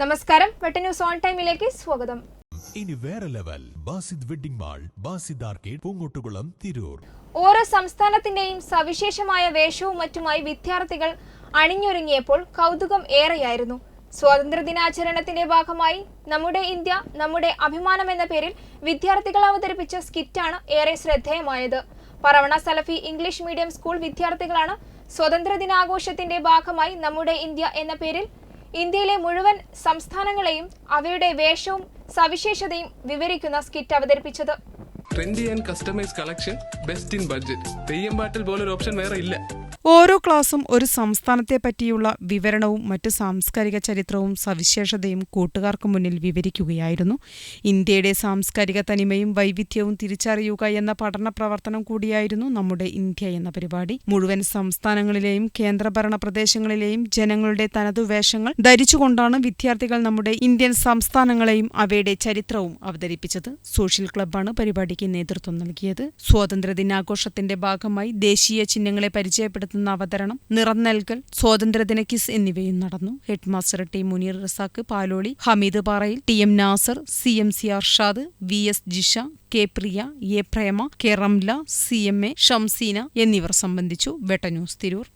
നമസ്കാരം. വെട്ട news on ടൈമിലേക്ക് സ്വാഗതം. ഇനി വേറെ level. Basid wedding mall Basid arcade Poongottukulam Tirur. ഓരോ സംസ്ഥാനത്തിന്റെയും സവിശേഷമായ വേഷവും മറ്റുമായി വിദ്യാർത്ഥികൾ അണിഞ്ഞൊരുങ്ങിയപ്പോൾ കൗതുകം ഏറെയായിരുന്നു. സ്വാതന്ത്ര്യ ദിനാചരണത്തിന്റെ ഭാഗമായി നമ്മുടെ ഇന്ത്യ നമ്മുടെ അഭിമാനം എന്ന പേരിൽ വിദ്യാർത്ഥികൾ അവതരിപ്പിച്ച സ്കിറ്റാണ് ഏറെ ശ്രദ്ധേയമായത്. Paravanna Salafi English medium school വിദ്യാർത്ഥികളാണ് സ്വാതന്ത്ര്യ ദിനാഘോഷത്തിന്റെ ഭാഗമായി നമ്മുടെ ഇന്ത്യ എന്ന പേരിൽ ഇന്ത്യയിലെ മുഴുവൻ സംസ്ഥാനങ്ങളെയും അവയുടെ വേഷവും സവിശേഷതയും വിവരിക്കുന്ന സ്കിറ്റ് അവതരിപ്പിച്ചത്. Trendy and customise collection best in budget Theyyam പാട്ടിൽ പോലൊരു ഓപ്ഷൻ വേറെ ഇല്ല. ഓരോ ക്ലാസും ഒരു സംസ്ഥാനത്തെ പറ്റിയുള്ള വിവരണവും മറ്റ് സാംസ്കാരിക ചരിത്രവും സവിശേഷതയും കൂട്ടുകാർക്ക് മുന്നിൽ വിവരിക്കുകയായിരുന്നു. ഇന്ത്യയുടെ സാംസ്കാരിക തനിമയും വൈവിധ്യവും തിരിച്ചറിയുക എന്ന പഠന പ്രവർത്തനം കൂടിയായിരുന്നു നമ്മുടെ ഇന്ത്യ എന്ന പരിപാടി. മുഴുവൻ സംസ്ഥാനങ്ങളിലെയും കേന്ദ്രഭരണ പ്രദേശങ്ങളിലെയും ജനങ്ങളുടെ തനതു വേഷങ്ങൾ ധരിച്ചുകൊണ്ടാണ് വിദ്യാർത്ഥികൾ നമ്മുടെ ഇന്ത്യൻ സംസ്ഥാനങ്ങളെയും അവയുടെ ചരിത്രവും അവതരിപ്പിച്ചത്. സോഷ്യൽ ക്ലബ്ബാണ് പരിപാടിക്ക് നേതൃത്വം നൽകിയത്. സ്വാതന്ത്ര്യ ദിനാഘോഷത്തിന്റെ ഭാഗമായി ദേശീയ ചിഹ്നങ്ങളെ പരിചയപ്പെടുത്തുന്ന അവതരണം നിറം നൽകൽ സ്വാതന്ത്ര്യദിന കിസ് എന്നിവയും നടന്നു. Headmaster T Muneer Razak Paloli Hameed Parayil T M Nasar C M C Arshad V S Jisha K Priya A Prema K Ramla C M A Shamseena എന്നിവർ സംബന്ധിച്ചു. വെട്ടന്യൂസ് തിരൂർ.